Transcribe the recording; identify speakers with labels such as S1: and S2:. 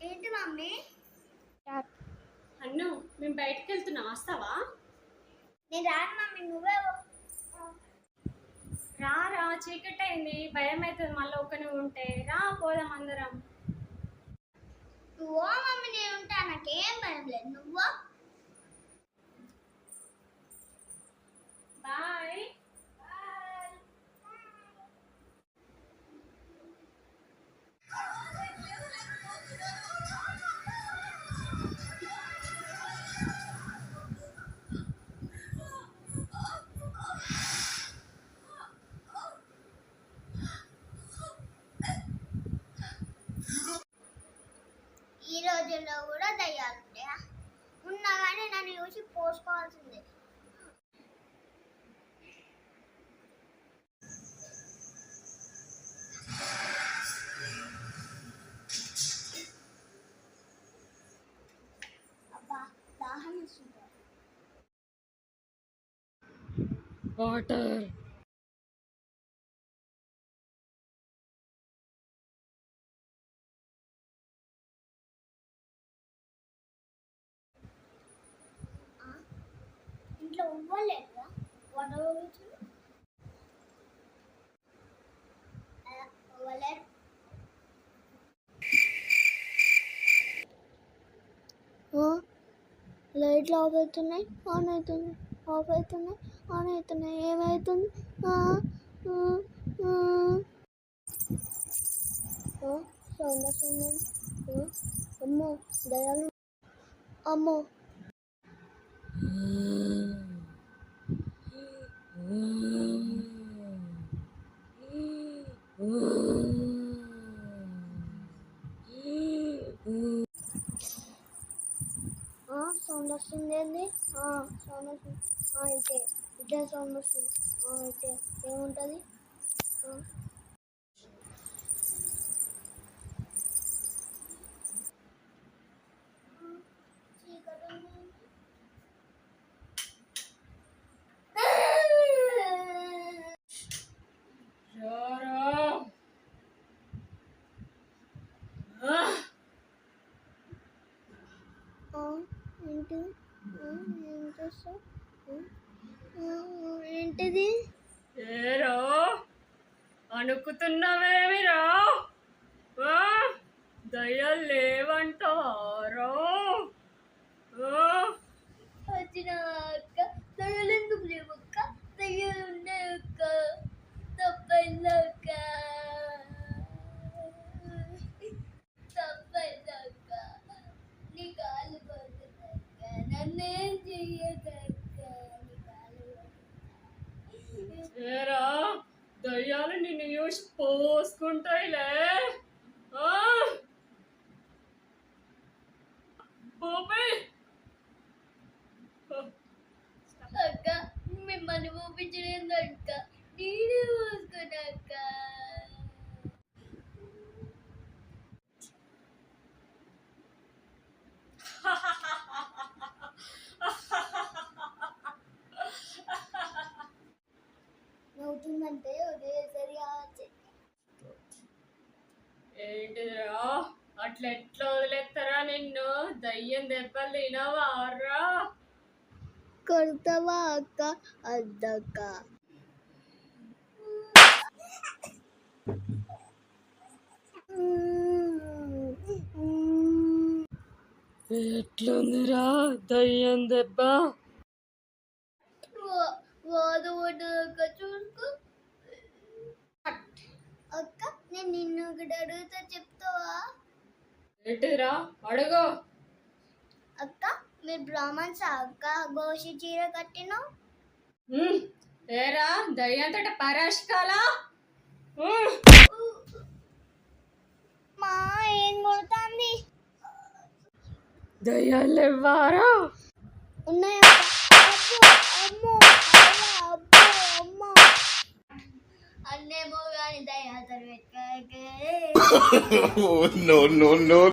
S1: ఏంటి మమ్మీ?
S2: అన్ను మేము బయటకు వెళ్తున్నాం వస్తావా?
S1: నేను రాను మమ్మీ నువ్వే.
S2: రా రా చీకటి అయింది భయం అవుతుంది మళ్ళీ ఒక్కనే ఉంటే. రా పోదాం అందరం.
S1: నువ్వో మమ్మీ? నేను ఉంటా. నాకేం భయం లేదు. నువ్వో?
S2: బాయ్. వాటర్.
S1: ఇంట్లో ఇవ్వలేదురా వాటర్ ఇవ్వలేరు లైట్లు ఆఫ్ అవుతున్నాయి ఆన్ అవుతున్నాయి. ఆఫ్ అవుతున్నాయి ఆన్ అవుతున్నాయి ఏమవుతుంది సౌండ్ వస్తుంది అమ్మో దయాలు అమ్మో. సౌండ్ వస్తుంది ఏంది? సౌండ్ వస్తుంది అయితే ఇటే సౌండ్ వస్తుంది. ఏముంటుంది? ఏంటి? ఏం చేస్తావు ఏంటిది?
S2: ఏరో అనుకుతున్నావేమిరా దయ్యాలు లేవంటారో
S1: వచ్చిన అక్క దయ్యాలు ఎందుకు లేవు అక్క దయ్యాలు ఉన్నాయి అక్క తప్పైంది అక్క తప్పైంది అక్క నీ కాలు పోతుంది అక్క నన్నేం చెయ్యదక్క నీ కాలు
S2: ఏరా దయ్యాలు నిన్ను చూసి పోసుకుంటాయిలే ఆ? ఏంటిరా అట్లా ఎట్లా వదిలేస్తారా నిన్ను? దయ్యం దెబ్బలు తినవారా
S1: కొడతావా అక్క? అద్దక్క.
S2: ఎట్లుందిరా దయ్యం దెబ్బ?
S1: చూసుకో అక్క నేను నిన్ను ఒకటి అడుగుతా చెప్తావా?
S2: ఏంటిరా అడుగు.
S1: అక్క మీరు బ్రాహ్మణ్స్? అక్క గోషి చీర కట్టినావు?
S2: ఉమ్, ఏరా దయ్యంతట పరాశకాలా?
S1: మా ఏం కొడుతుంది?
S2: దయ్యాలు లేవారా
S1: ఉన్నాయా?
S3: no no no